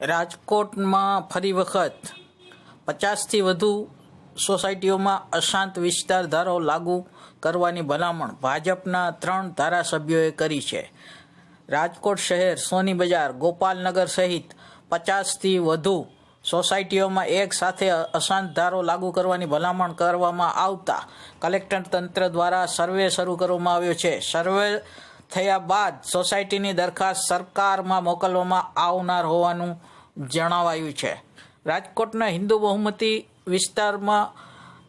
રાજકોટમાં ફરી વખત પચાસથી વધુ સોસાયટીઓમાં અશાંત વિસ્તાર ધારો લાગુ કરવાની ભલામણ ભાજપના ત્રણ ધારાસભ્યોએ કરી છે. રાજકોટ શહેર, સોની બજાર, ગોપાલનગર સહિત પચાસથી વધુ સોસાયટીઓમાં એક સાથે અશાંત ધારો લાગુ કરવાની ભલામણ કરવામાં આવતા કલેક્ટર તંત્ર દ્વારા સર્વે શરૂ કરવામાં આવ્યો છે. સર્વે થયા બાદ સોસાયટીની દરખાસ્ત સરકારમાં મોકલવામાં આવનાર હોવાનું જણાવાયું છે. રાજકોટના હિન્દુ બહુમતી વિસ્તારમાં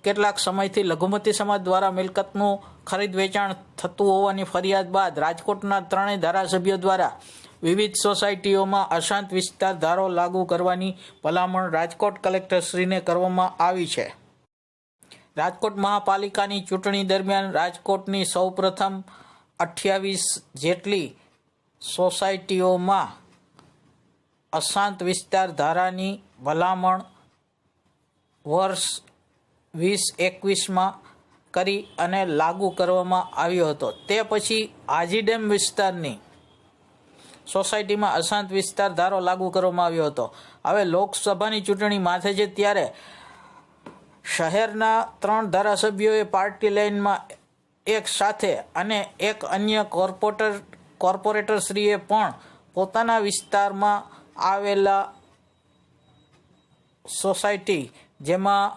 કેટલાક સમયથી લઘુમતી સમાજ દ્વારા મિલકતનું ખરીદ વેચાણ થતું હોવાની ફરિયાદ બાદ રાજકોટના ત્રણેય ધારાસભ્યો દ્વારા વિવિધ સોસાયટીઓમાં અશાંત વિસ્તાર ધારો લાગુ કરવાની ભલામણ રાજકોટ કલેક્ટરશ્રીને કરવામાં આવી છે. રાજકોટ મહાપાલિકાની ચૂંટણી દરમિયાન રાજકોટની સૌપ્રથમ અઠ્યાવીસ જેટલી સોસાયટીઓમાં અશાંત વિસ્તાર ધારાની ભલામણ વર્ષ વીસ એકવીસમાં કરી અને લાગુ કરવામાં આવ્યો હતો. તે પછી આજીડેમ વિસ્તારની સોસાયટીમાં અશાંત વિસ્તાર ધારો લાગુ કરવામાં આવ્યો હતો. હવે લોકસભાની ચૂંટણી માથે છે ત્યારે શહેરના ત્રણ ધારાસભ્યોએ પાર્ટી લાઇનમાં એક સાથે અને એક અન્ય કોર્પોરેટર, કોર્પોરેટરશ્રીએ પણ પોતાના વિસ્તારમાં આવેલા સોસાયટી, જેમાં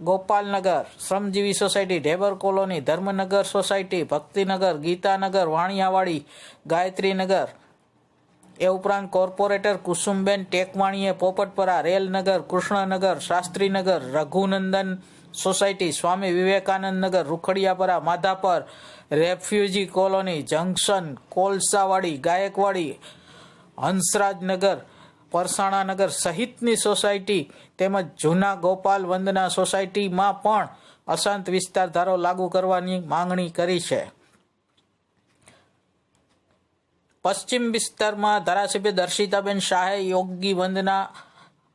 Gopalnagar, Shramjivi society, Dhebar colony, Dharmnagar society, Bhaktinagar, Gitanagar, Vaniyavadi, Gayatrinagar એ ઉપરાંત corporator Kusumben ટેકવાણીએ Popatpara Railnagar, Krishnanagar, Shastrinagar, Raghunandan society, Swami Vivekanand Nagar Rukhadiyapara, Madhapar, refugee colony, junction, Kolsavadi, Gaykwadi, Hansrajnagar, Parsananagar સહિતની society તેમજ જૂના ગોપાલ વંદના સોસાયટીમાં પણ અશાંત વિસ્તાર ધારો લાગુ કરવાની માંગણી કરી છે. પશ્ચિમ વિસ્તારમાં ધારાસભ્ય દર્શિતાબેન શાહે યોગી વંદના,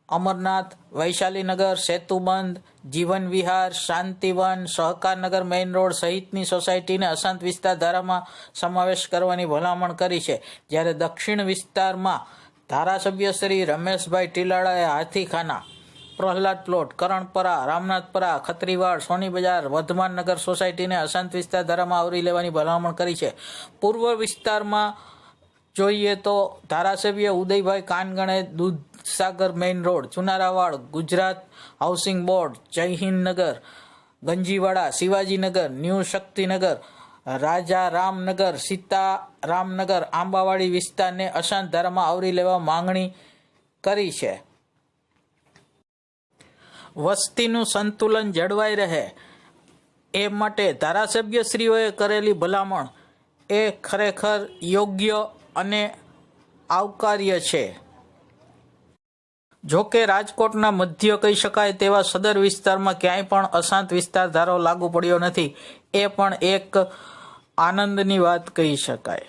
અમરનાથ, વૈશાલીનગર, સેતુબંધ, જીવન વિહાર, શાંતિવન, સહકારનગર મેઇન રોડ સહિતની સોસાયટીને અશાંત વિસ્તાર ધારામાં સમાવેશ કરવાની ભલામણ કરી છે. જ્યારે દક્ષિણ વિસ્તારમાં ધારાસભ્ય શ્રી રમેશભાઈ ટીલાળાએ હાથીખાના, પ્રહલાદ પ્લોટ, કરણપરા, રામનાથપરા, ખત્રીવાડ સોની બજાર વર્ધમાન નગર સોસાયટીને અશાંત વિસ્તાર ધારામાં આવરી લેવાની ભલામણ કરી છે. પૂર્વ વિસ્તારમાં જોઈએ તો ધારાસભ્ય Udaybhai કાનગણે Dudhsagar main road, Chunaravad, Gujarat housing board Jayhindnagar Ganjivada, Shivajinagar, new Shaktinagar Raja Ramnagar Sitaramnagar, Ambavadi વિસ્તારને અશાંત ધારામાં આવરી લેવા માંગણી કરી છે. વસ્તીનું સંતુલન જળવાઈ રહે એ માટે ધારાસભ્યશ્રીઓએ કરેલી ભલામણ એ ખરેખર યોગ્ય અને આવકાર્ય છે. જો કે રાજકોટના મધ્ય કહી શકાય તેવા સદર વિસ્તારમાં ક્યાંય પણ અશાંત વિસ્તાર ધારો લાગુ પડ્યો નથી, એ પણ એક આનંદની વાત કહી શકાય.